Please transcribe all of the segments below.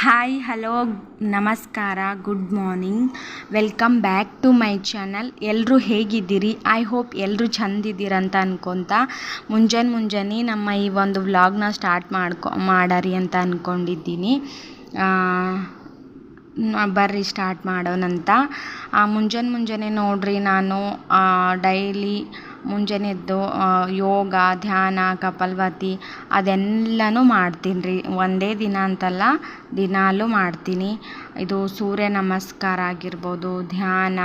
Hi hello ನಮಸ್ಕಾರ good morning welcome back to my channel ಎಲ್ಲರೂ ಹೇಗಿದ್ದೀರಿ? ಐ ಹೋಪ್ ಎಲ್ಲರೂ ಅಂತ ಅನ್ಕೊತ. ಮುಂಜಾನೆ ಮುಂಜಾನೆ ನಮ್ಮ ಈ ಒಂದು ವ್ಲಾಗ್ನ ಸ್ಟಾರ್ಟ್ ಮಾಡ್ಕೊ, ಮಾಡರಿ ಅಂತ ಅಂದ್ಕೊಂಡಿದ್ದೀನಿ ಬರ್ರಿ ಸ್ಟಾರ್ಟ್ ಮಾಡೋಣಂತ. ಮುಂಜಾನೆ ಮುಂಜಾನೆ ನೋಡಿರಿ ನಾನು ಡೈಲಿ ಮುಂಜಾನೆ ಎದ್ದು ಯೋಗ, ಧ್ಯಾನ ಕಪಾಲಭಾತಿ ಅದೆಲ್ಲನೂ ಮಾಡ್ತೀನಿ. ರೀ ಒಂದೇ ದಿನ ಅಂತಲ್ಲ, ದಿನಾಲೂ ಮಾಡ್ತೀನಿ. ಇದು ಸೂರ್ಯ ನಮಸ್ಕಾರ ಆಗಿರ್ಬೋದು, ಧ್ಯಾನ,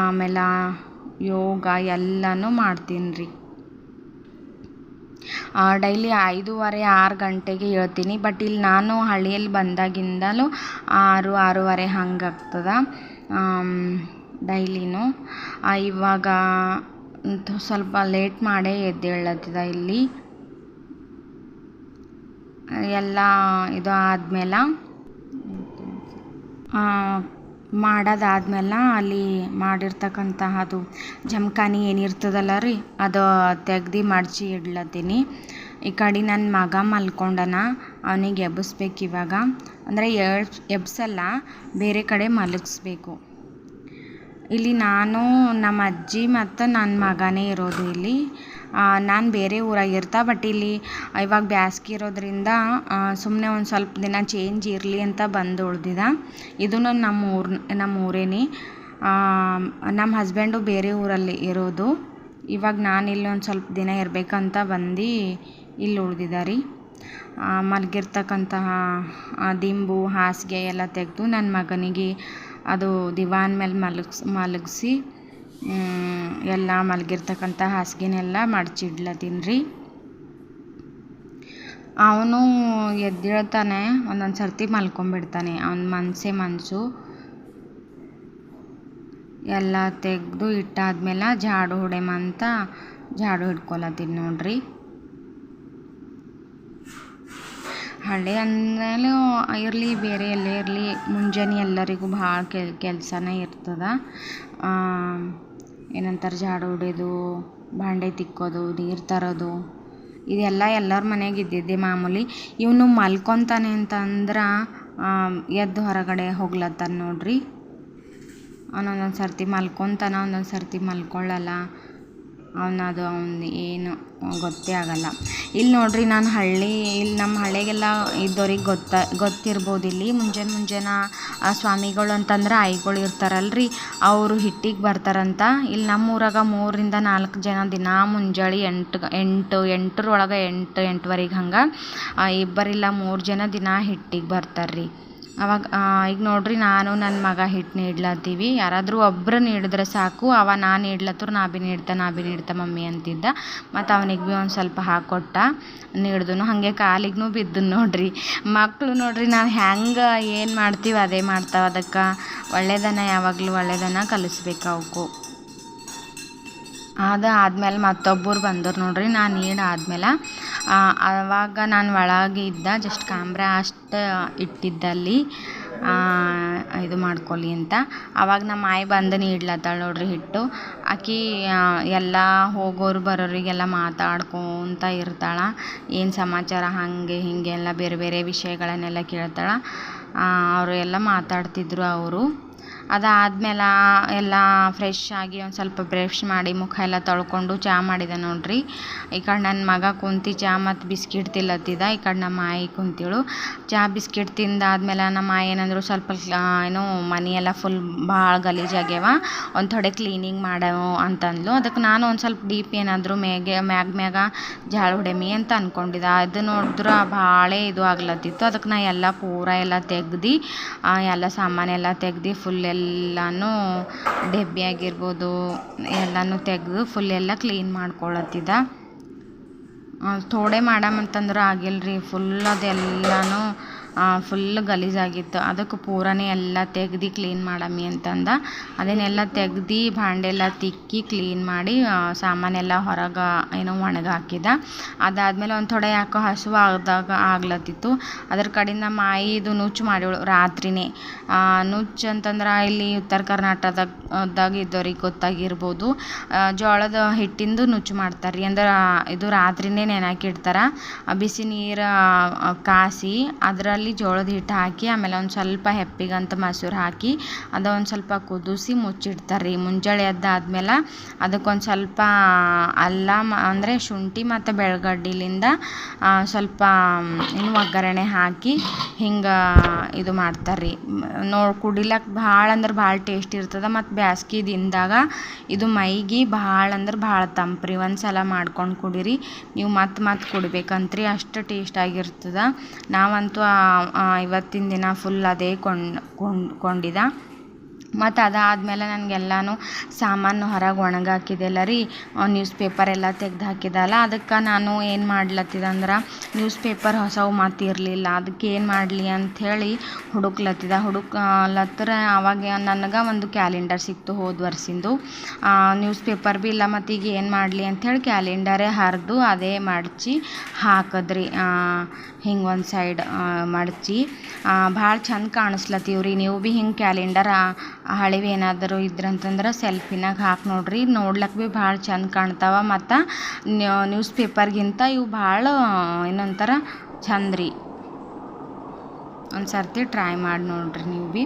ಆಮೇಲೆ ಯೋಗ ಎಲ್ಲನೂ ಮಾಡ್ತೀನಿ. ರೀ ಡೈಲಿ ಐದೂವರೆ, ಆರು ಗಂಟೆಗೆ ಹೇಳ್ತೀನಿ. ಬಟ್ ಇಲ್ಲಿ ನಾನು ಹಳ್ಳಿಯಲ್ಲಿ ಬಂದಾಗಿಂದಲೂ ಆರು, ಆರೂವರೆ ಹಂಗೆ ಆಗ್ತದೆ ಡೈಲಿನೂ. ಇವಾಗ ಸ್ವಲ್ಪ ಲೇಟ್ ಮಾಡೇ ಎದ್ದೇಳತ್ತಿದ ಇಲ್ಲಿ. ಎಲ್ಲ ಇದು ಆದಮೇಲೆ ಮಾಡೋದಾದ್ಮೇಲೆ ಅಲ್ಲಿ ಮಾಡಿರ್ತಕ್ಕಂತಹ ಅದು ಜಮಖಾನಿ ಏನಿರ್ತದಲ್ಲ ರೀ, ಅದು ತೆಗ್ದು ಮಡಚಿ ಇಡ್ಲತ್ತೀನಿ. ಈ ಕಡೆ ನನ್ನ ಮಗ ಮಲ್ಕೊಂಡನ, ಅವನಿಗೆ ಎಬ್ಬಿಸ್ಬೇಕು ಇವಾಗ ಅಂದರೆ ಎಬ್ಸ್ ಎಬ್ಸಲ್ಲ, ಬೇರೆ ಕಡೆ ಮಲಗಿಸ್ಬೇಕು. ಇಲ್ಲಿ ನಾನು, ನಮ್ಮ ಅಜ್ಜಿ ಮತ್ತು ನನ್ನ ಮಗನೇ ಇರೋದು ಇಲ್ಲಿ. ನಾನು ಬೇರೆ ಊರಾಗ ಇರ್ತಾ ಬಟ್ ಇಲ್ಲಿ ಇವಾಗ ಬ್ಯಾಸ್ಗೆ ಇರೋದ್ರಿಂದ ಸುಮ್ಮನೆ ಒಂದು ಸ್ವಲ್ಪ ದಿನ ಚೇಂಜ್ ಇರಲಿ ಅಂತ ಬಂದು ಉಳ್ದಿದ. ಇದು ನಮ್ಮ ಊರು, ನಮ್ಮ ಊರೇನೆ. ನಮ್ಮ ಹಸ್ಬೆಂಡು ಬೇರೆ ಊರಲ್ಲಿ ಇರೋದು. ಇವಾಗ ನಾನು ಇಲ್ಲಿ ಒಂದು ಸ್ವಲ್ಪ ದಿನ ಇರಬೇಕಂತ ಬಂದು ಇಲ್ಲಿ ಉಳ್ದಿದ್ದಾರೆ ಮಲಗಿರ್ತಕ್ಕಂತಹ ದಿಂಬು, ಹಾಸಿಗೆ ಎಲ್ಲ ತೆಗೆದು ನನ್ನ ಮಗನಿಗೆ ಅದು ದಿವಾನ್ ಮೇಲೆ ಮಲಗ್ಸಿ, ಮಲಗಿಸಿ ಎಲ್ಲ ಮಲಗಿರ್ತಕ್ಕಂಥ ಹಾಸಿಗೆನೆಲ್ಲ ಮಡಚಿಡ್ಲತ್ತೀನಿ ರೀ. ಅವನು ಎದ್ದೇಳ್ತಾನೆ, ಒಂದೊಂದು ಸರ್ತಿ ಮಲ್ಕೊಂಬಿಡ್ತಾನೆ, ಅವನ ಮನಸೆ ಮನಸ್ಸು ಎಲ್ಲ ತೆಗೆದು ಇಟ್ಟಾದ್ಮೇಲೆ ಜಾಡು ಹೊಡೆಮಂತ ಜಾಡು ಹಿಡ್ಕೊಳತ್ತೀನಿ ನೋಡ್ರಿ. ಹಳ್ಳಿ ಅಂದಮೇಲೆ ಇರಲಿ, ಬೇರೆ ಎಲ್ಲೇ ಇರಲಿ, ಮುಂಜಾನೆ ಎಲ್ಲರಿಗೂ ಭಾಳ ಕೆಲ್ ಕೆಲಸನೇ ಇರ್ತದೆ. ಏನಂತಾರೆ ಜಾಡು ಹೊಡೆಯೋದು ಭಾಂಡೆ ತಿಕ್ಕೋದು, ನೀರು ತರೋದು, ಇದೆಲ್ಲ ಎಲ್ಲರ ಮನೆಗೆ ಇದ್ದಿದ್ದೇ ಮಾಮೂಲಿ. ಇವನು ಮಲ್ಕೊತಾನೆ ಅಂತಂದ್ರೆ ಎದ್ದು ಹೊರಗಡೆ ಹೋಗ್ಲತ್ತಾನ ನೋಡ್ರಿ. ಅವನೊಂದೊಂದು ಸರ್ತಿ ಮಲ್ಕೊತಾನ, ಒಂದೊಂದು ಸರ್ತಿ ಮಲ್ಕೊಳ್ಳಲ್ಲ ಅವನದು ಅವ್ನು ಏನು ಗೊತ್ತೇ ಆಗಲ್ಲ. ಇಲ್ಲಿ ನೋಡ್ರಿ ನಾನು ಹಳ್ಳಿ ಇಲ್ಲಿ ನಮ್ಮ ಹಳ್ಳಿಗೆಲ್ಲ ಇದ್ದವ್ರಿಗೆ ಗೊತ್ತ ಗೊತ್ತಿರ್ಬೋದು ಇಲ್ಲಿ ಮುಂಜಾನೆ ಮುಂಜಾನೆ ಆ ಸ್ವಾಮಿಗಳು ಅಂತಂದ್ರೆ ಆಯಿಗಳು ಇರ್ತಾರಲ್ರಿ. ಅವರು ಹಿಟ್ಟಿಗೆ ಬರ್ತಾರಂತ. ಇಲ್ಲಿ ನಮ್ಮ ಊರಾಗ ಮೂರರಿಂದ ನಾಲ್ಕು ಜನ ದಿನ ಮುಂಜಾನೆ ಎಂಟು ಎಂಟು, ಎಂಟರೊಳಗೆ ಎಂಟು, ಎಂಟುವರೆಗೆ ಹಂಗೆ ಇಬ್ಬರಿಲ್ಲ ಮೂರು ಜನ ದಿನ ಹಿಟ್ಟಿಗೆ ಬರ್ತಾರೆ ರೀ ಅವಾಗ ಈಗ ನೋಡ್ರಿ ನಾನು ನನ್ನ ಮಗ ಹಿಟ್ಟು ನೀಡ್ಲತ್ತೀವಿ. ಯಾರಾದರೂ ಒಬ್ಬರು ನೀಡಿದ್ರೆ ಸಾಕು. ಅವ ನಾ ನೀಡ್ಲತ್ತರ ನಾ ಭೀ ನೀಡ್ತೆ, ನಾ ಭೀ ನೀಡ್ತೆ ಮಮ್ಮಿ ಅಂತಿದ್ದ. ಮತ್ತು ಅವನಿಗೆ ಭೀ ಒಂದು ಸ್ವಲ್ಪ ಹಾಕ್ಕೊಟ್ಟ ನೀಡ್ದು ಹಾಗೆ ಕಾಲಿಗೂ ಬಿದ್ದು ನೋಡ್ರಿ. ಮಕ್ಕಳು ನೋಡ್ರಿ ನಾವು ಹೆಂಗೆ ಏನು ಮಾಡ್ತೀವಿ ಅದೇ ಮಾಡ್ತಾವೆ. ಅದಕ್ಕೆ ಒಳ್ಳೆಯದನ್ನ ಯಾವಾಗಲೂ ಒಳ್ಳೆಯದನ್ನ ಕಲಿಸ್ಬೇಕು ಅವಕ್ಕೂ ಅದು ಆದ್ಮೇಲೆ ಮತ್ತೊಬ್ಬರು ಬಂದರು ನೋಡ್ರಿ ನಾನು ನೀಡು ಆದ್ಮೇಲೆ ಆವಾಗ ನಾನು ಒಳಗೆ ಇದ್ದ ಜಸ್ಟ್ ಕ್ಯಾಮ್ರಾ ಅಷ್ಟು ಇಟ್ಟಿದ್ದಲ್ಲಿ ಇದು ಮಾಡ್ಕೊಳ್ಳಿ ಅಂತ. ಆವಾಗ ನಮ್ಮ ಆಯಿ ಬಂದು ನೀಡ್ಲತ್ತಾಳ ನೋಡ್ರಿ ಹಿಟ್ಟು. ಆಕೆ ಎಲ್ಲ ಹೋಗೋರು ಬರೋರಿಗೆಲ್ಲ ಮಾತಾಡ್ಕೊತ ಇರ್ತಾಳೆ. ಏನು ಸಮಾಚಾರ ಹಾಗೆ ಹೀಗೆ ಎಲ್ಲ ಬೇರೆ ಬೇರೆ ವಿಷಯಗಳನ್ನೆಲ್ಲ ಕೇಳ್ತಾಳೆ. ಅವರು ಎಲ್ಲ ಮಾತಾಡ್ತಿದ್ರು ಅವರು. ಅದಾದ್ಮೇಲೆ ಎಲ್ಲ ಫ್ರೆಶ್ ಆಗಿ ಒಂದು ಸ್ವಲ್ಪ ಬ್ರಷ್ ಮಾಡಿ ಮುಖ ಎಲ್ಲ ತೊಳ್ಕೊಂಡು ಚಹಾ ಮಾಡಿದೆ ನೋಡ್ರಿ. ಈ ಕಡೆ ನನ್ನ ಮಗ ಕುಂತು ಚಹಾ ಮತ್ತು ಬಿಸ್ಕಿಟ್ ತಿಲ್ಲತ್ತಿದ್ದ ಈ ಕಡೆ ನಮ್ಮ ಆಯಿ ಕುಂತಿಳು. ಚಹಾ ಬಿಸ್ಕಿಟ್ ತಿಂದಾದ್ಮೇಲೆ ನಮ್ಮ ಆಯಿ ಏನಂದ್ರು ಸ್ವಲ್ಪ ಏನು ಮನೆಯೆಲ್ಲ ಫುಲ್ ಭಾಳ ಗಲೀಜಾಗ್ಯವ ಒಂದು ಥೊಡೆ ಕ್ಲೀನಿಂಗ್ ಮಾಡೋ ಅಂತಂದ್ಲು. ಅದಕ್ಕೆ ನಾನು ಒಂದು ಸ್ವಲ್ಪ ಡೀಪ್ ಏನಾದರೂ ಮೇಗೆ ಮ್ಯಾಗ ಮ್ಯಾಗ ಜಾಳ ಹೊಡೆಮಿ ಅಂತ ಅಂದ್ಕೊಂಡಿದ್ದೆ ಅದು ನೋಡಿದ್ರೆ ಭಾಳ ಇದು ಆಗ್ಲತ್ತಿತ್ತು. ಅದಕ್ಕೆ ನಾ ಎಲ್ಲ ಪೂರ ಎಲ್ಲ ತೆಗ್ದು ಎಲ್ಲ ಸಾಮಾನೆಲ್ಲ ತೆಗ್ದು ಫುಲ್ ಎಲ್ಲನೂ ಡಬ್ಬಿ ಆಗಿರ್ಬೋದು ಎಲ್ಲನೂ ತೆಗೆದು ಫುಲ್ ಎಲ್ಲ ಕ್ಲೀನ್ ಮಾಡ್ಕೊಳತ್ತಿದ್ದ ಥೋಡೆ ಮಾಡಮಂತಂದ್ರೆ ಆಗಿಲ್ಲ ರೀ ಫುಲ್ ಅದೆಲ್ಲನೂ ಫುಲ್ ಗಲೀಜಾಗಿತ್ತು. ಅದಕ್ಕೆ ಪೂರನೇ ಎಲ್ಲ ತೆಗ್ದು ಕ್ಲೀನ್ ಮಾಡಮ್ಮಿ ಅಂತಂದ. ಅದನ್ನೆಲ್ಲ ತೆಗ್ದು ಭಾಂಡೆಲ್ಲ ತಿಕ್ಕಿ ಕ್ಲೀನ್ ಮಾಡಿ ಸಾಮಾನೆಲ್ಲ ಹೊರಗೆ ಏನೋ ಒಣಗಾಕಿದ ಅದಾದ್ಮೇಲೆ ಒಂದು ಥೋಡೆ ಯಾಕೋ ಹಸುವು ಆದಾಗ ಆಗ್ಲತ್ತಿತ್ತು. ಅದ್ರ ಕಡೆಯಿಂದ ಮಾಯಿದು ನುಚ್ಚು ಮಾಡಿವಳು ರಾತ್ರಿನೇ. ನುಚ್ಚು ಅಂತಂದ್ರೆ ಇಲ್ಲಿ ಉತ್ತರ ಕರ್ನಾಟಕದಾಗ ದಾಗ ಇದ್ದವ್ರಿಗೆ ಗೊತ್ತಾಗಿರ್ಬೋದು ಜೋಳದ ಹಿಟ್ಟಿಂದು ನುಚ್ಚು ಮಾಡ್ತಾರೆ ರೀ ಅಂದ್ರೆ ಇದು ರಾತ್ರಿನೇ ನೆನೆಹಾಕಿಡ್ತಾರೆ ಬಿಸಿ ನೀರು ಕಾಸಿ, ಅದರಲ್ಲಿ ಕುಕ್ಕರಲ್ಲಿ ಜೋಳದ ಹಿಟ್ಟು ಹಾಕಿ, ಆಮೇಲೆ ಒಂದು ಸ್ವಲ್ಪ ಹೆಪ್ಪಿಗಂತ ಮೊಸರು ಹಾಕಿ, ಅದು ಒಂದು ಸ್ವಲ್ಪ ಕುದಿಸಿ ಮುಚ್ಚಿಡ್ತಾರೆ ರೀ ಮುಂಜಾನೆ ಎದ್ದಾದ್ಮೇಲೆ ಅದಕ್ಕೊಂದು ಸ್ವಲ್ಪ ಅಲ್ಲ ಅಂದರೆ ಶುಂಠಿ ಮತ್ತು ಬೆಳಗಡ್ಡಿಲಿಂದ ಸ್ವಲ್ಪ, ಇನ್ನು ಒಗ್ಗರಣೆ ಹಾಕಿ ಹಿಂಗೆ ಇದು ಮಾಡ್ತಾರೆ ರೀ ನೋಡಿ ಕುಡಿಲಕ್ಕ ಭಾಳ ಅಂದ್ರೆ ಭಾಳ ಟೇಸ್ಟ್ ಇರ್ತದೆ ಮತ್ತು ಬ್ಯಾಸ್ಗೆ ದಿನದಾಗ ಇದು ಮೈಗೆ ಭಾಳ ಅಂದ್ರೆ ಭಾಳ ತಂಪು ರೀ ಒಂದು ಸಲ ಮಾಡ್ಕೊಂಡು ಕುಡೀರಿ. ನೀವು ಮತ್ತೆ ಮತ್ತೆ ಕುಡಿಬೇಕಂತ್ರಿ. ಅಷ್ಟು ಟೇಸ್ಟ್ ಆಗಿರ್ತದೆ. ನಾವಂತೂ ಇವತ್ತಿನ ದಿನ ಫುಲ್ ಅದೇ ಕೊಂಡ್ ಕೊಂಡ್ ಕೊಂಡಿದ್ದ. ಮತ್ತು ಅದಾದಮೇಲೆ ನನಗೆಲ್ಲನೂ ಸಾಮಾನು ಹೊರಗೆ ಒಣಗಾಕಿದ್ದೆಲ್ಲ ರೀ ನ್ಯೂಸ್ ಪೇಪರ್ ಎಲ್ಲ ತೆಗ್ದು ಹಾಕಿದ್ದಲ್ಲ ಅದಕ್ಕೆ ನಾನು ಏನು ಮಾಡ್ಲತ್ತಿದಂದ್ರೆ ನ್ಯೂಸ್ ಪೇಪರ್ ಹೊಸವು ಮತ್ತು ಇರಲಿಲ್ಲ, ಅದಕ್ಕೆ ಏನು ಮಾಡಲಿ ಅಂಥೇಳಿ ಹುಡುಕ್ಲತ್ತಿದ. ಹುಡುಕ್ಲತ್ತರ ಆವಾಗ ನನಗೆ ಒಂದು ಕ್ಯಾಲೆಂಡರ್ ಸಿಕ್ತು ಹೋದ ವರ್ಷಿಂದು. ನ್ಯೂಸ್ ಪೇಪರ್ ಭೀ ಇಲ್ಲ, ಮತ್ತು ಈಗ ಏನು ಮಾಡಲಿ ಅಂಥೇಳಿ ಕ್ಯಾಲೆಂಡರೇ ಹರಿದು ಅದೇ ಮಡಚಿ, ಹಾಕಿದ್ರಿ. ಹಿಂಗೆ ಒಂದು ಸೈಡ್ ಮಡಚಿ. ಭಾಳ ಚಂದ ಕಾಣಿಸ್ಲತ್ತೀವ್ರಿ, ನೀವು ಭೀ ಹಿಂಗೆ ಕ್ಯಾಲೆಂಡರ್ ಹಳೆವು ಏನಾದರೂ ಇದ್ರಂತಂದ್ರೆ ಸೆಲ್ಫಿನಾಗ ಹಾಕಿ ನೋಡ್ರಿ. ನೋಡ್ಲಕ್ಕೆ ಭೀ ಭಾಳ ಚಂದ ಕಾಣ್ತಾವ ಮತ್ತು ನ್ಯೂಸ್ ಪೇಪರ್ಗಿಂತ ಇವು ಭಾಳ, ಏನಂತಾರ ಚಂದ ರೀ ಒಂದು ಸರ್ತಿ ಟ್ರೈ ಮಾಡಿ ನೋಡ್ರಿ ನೀವು ಭೀ.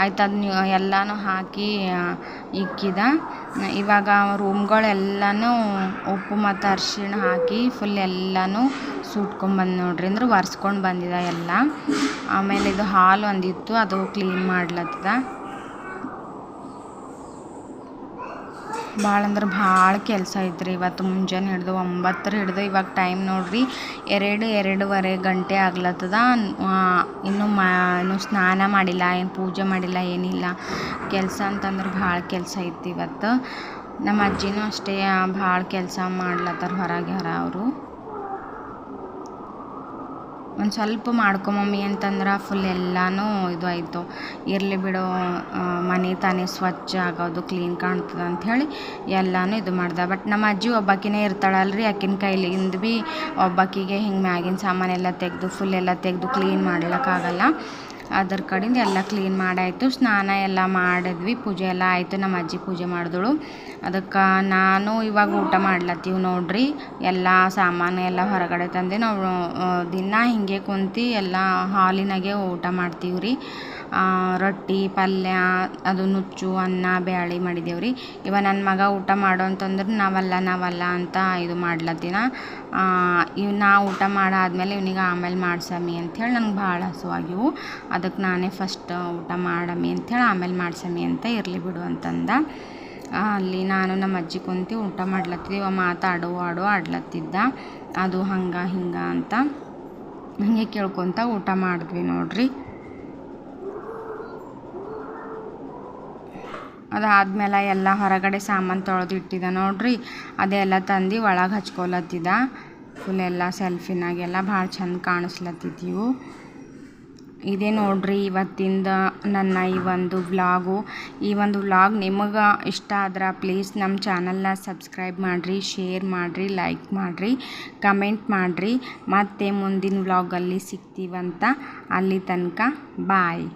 ಆಯ್ತು ಅದು ನೀವು ಎಲ್ಲನೂ ಹಾಕಿ ಇಕ್ಕಿದ. ಇವಾಗ ರೂಮ್ಗಳೆಲ್ಲನೂ ಉಪ್ಪು ಮತ್ತು ಅರ್ಶಿಣ ಹಾಕಿ ಫುಲ್ ಎಲ್ಲನೂ ಸುಟ್ಕೊಂಬಂದು ನೋಡ್ರಿ. ಅಂದ್ರೆ ಒರೆಸ್ಕೊಂಡು ಬಂದಿದೆ ಎಲ್ಲ. ಆಮೇಲೆ ಇದು ಹಾಲು ಒಂದಿತ್ತು, ಅದು ಕ್ಲೀನ್ ಮಾಡ್ಲತ್ತದ. ಭಾಳ ಅಂದ್ರೆ ಭಾಳ ಕೆಲಸ ಐತ್ರಿ. ಇವತ್ತು ಮುಂಜಾನೆ ಹಿಡ್ದು ಒಂಬತ್ತರ ಹಿಡ್ದು ಇವಾಗ ಟೈಮ್ ನೋಡ್ರಿ, ಎರಡು, ಎರಡೂವರೆ ಗಂಟೆ ಆಗ್ಲತ್ತದ. ಇನ್ನೂ ಮಾ, ಇನ್ನೂ ಸ್ನಾನ ಮಾಡಿಲ್ಲ, ಏನು ಪೂಜೆ ಮಾಡಿಲ್ಲ, ಏನಿಲ್ಲ. ಕೆಲಸ ಅಂತಂದ್ರೆ ಭಾಳ ಕೆಲಸ ಐತಿ ಇವತ್ತು. ನಮ್ಮ ಅಜ್ಜಿನೂ ಅಷ್ಟೇ ಭಾಳ ಕೆಲಸ ಮಾಡ್ಲತ್ತಾರ ಹೊರಗೆ ಹೊರ ಅವರು. ಒಂದು ಸ್ವಲ್ಪ ಮಾಡ್ಕೊ ಮಮ್ಮಿ ಅಂತಂದ್ರೆ ಫುಲ್ ಎಲ್ಲನೂ ಇದು ಆಯಿತು ಇರಲಿ ಬಿಡು ಮನೆ ತಾನೇ ಸ್ವಚ್ಛ ಆಗೋದು ಕ್ಲೀನ್ ಕಾಣ್ತದೆ ಅಂಥೇಳಿ ಎಲ್ಲನೂ ಇದು ಮಾಡ್ದೆ. ಬಟ್ ನಮ್ಮ ಅಜ್ಜಿ ಒಬ್ಬಾಕಿನೇ ಇರ್ತಾಳಲ್ರಿ, ಆಕಿನ ಕೈಲಿಂದ ಭೀ ಒಬ್ಬಾಕಿಗೆ ಹಿಂಗೆ ಮ್ಯಾಗಿನ ಸಾಮಾನೆಲ್ಲ ತೆಗೆದು ಫುಲ್ ಎಲ್ಲ ತೆಗೆದು ಕ್ಲೀನ್ ಮಾಡ್ಲಿಕ್ಕಾಗಲ್ಲ. ಅದ್ರ ಕಡಿಂದ ಎಲ್ಲ ಕ್ಲೀನ್ ಮಾಡಾಯಿತು. ಸ್ನಾನ ಎಲ್ಲ ಮಾಡಿದ್ವಿ. ಪೂಜೆ ಎಲ್ಲ ಆಯಿತು. ನಮ್ಮ ಅಜ್ಜಿ ಪೂಜೆ ಮಾಡಿದಳು. ಅದಕ್ಕೆ ನಾನು ಇವಾಗ ಊಟ ಮಾಡ್ಲತ್ತೀವಿ ನೋಡ್ರಿ. ಎಲ್ಲ ಸಾಮಾನು ಎಲ್ಲ ಹೊರಗಡೆ ತಂದೆ ನಾವು ದಿನ ಹಿಂಗೆ ಕುಂತು ಎಲ್ಲ ಹಾಲಿನಾಗೆ ಊಟ ಮಾಡ್ತೀವಿ ರೀ. ರೊಟ್ಟಿ, ಪಲ್ಯ, ಅದು ನುಚ್ಚು, ಅನ್ನ, ಬ್ಯಾಳಿ ಮಾಡಿದ್ದೇವ್ರಿ ಇವಾಗ ಇವ ನನ್ನ ಮಗ ಊಟ ಮಾಡು ಅಂತಂದ್ರೆ ನಾವಲ್ಲ ನಾವಲ್ಲ ಅಂತ ಇದು ಮಾಡ್ಲತ್ತಿನ. ಇವ್ ನಾ ಊಟ ಮಾಡಾದ್ಮೇಲೆ ಇವ್ನಿಗೆ ಆಮೇಲೆ ಮಾಡ್ಸಮ್ಮಿ ಅಂಥೇಳಿ ನಂಗೆ ಭಾಳ ಹಸುವಾಗಿವು ಅದಕ್ಕೆ ನಾನೇ ಫಸ್ಟ್ ಊಟ ಮಾಡಮಿ ಅಂಥೇಳಿ ಆಮೇಲೆ ಮಾಡ್ಸಮ್ಮಿ ಅಂತ ಇರಲಿ ಬಿಡು ಅಂತಂದ. ಅಲ್ಲಿ ನಾನು ನಮ್ಮ ಅಜ್ಜಿ ಕುಂತು ಊಟ ಮಾಡ್ಲತ್ತಿದ್ದೆ ಇವ ಮಾತಾಡು ಆಡು ಆಡ್ಲತ್ತಿದ್ದ. ಅದು ಹಂಗೆ ಹಿಂಗೆ ಅಂತ ಹೀಗೆ ಕೇಳ್ಕೊತ ಊಟ ಮಾಡಿದ್ವಿ ನೋಡ್ರಿ. ಅದಾದ್ಮೇಲೆ ಎಲ್ಲ ಹೊರಗಡೆ ಸಾಮಾನು ತೊಳೆದು ಇಟ್ಟಿದ್ದ ನೋಡ್ರಿ. ಅದೆಲ್ಲ ತಂದು ಒಳಗೆ ಹಚ್ಕೊಲತ್ತಿದ್ದ ಫುಲ್ ಎಲ್ಲ ಸೆಲ್ಫಿನಾಗೆಲ್ಲ ಭಾಳ ಚಂದ ಕಾಣಿಸ್ಲತ್ತಿದ್ದೀವು ಇದೇ ನೋಡ್ರಿ ಇವತ್ತಿಂದ ನನ್ನ ಈ ಒಂದು ವ್ಲಾಗು. ಈ ಒಂದು ವ್ಲಾಗ್ ನಿಮಗೆ ಇಷ್ಟ ಆದ್ರೆ ಪ್ಲೀಸ್ ನಮ್ಮ ಚಾನಲ್ನ ಸಬ್ಸ್ಕ್ರೈಬ್ ಮಾಡಿರಿ, ಶೇರ್ ಮಾಡಿರಿ, ಲೈಕ್ ಮಾಡಿರಿ, ಕಮೆಂಟ್ ಮಾಡಿರಿ. ಮತ್ತೆ ಮುಂದಿನ ವ್ಲಾಗಲ್ಲಿ ಸಿಗ್ತೀವಂತ ಅಲ್ಲಿ ತನಕ ಬಾಯ್.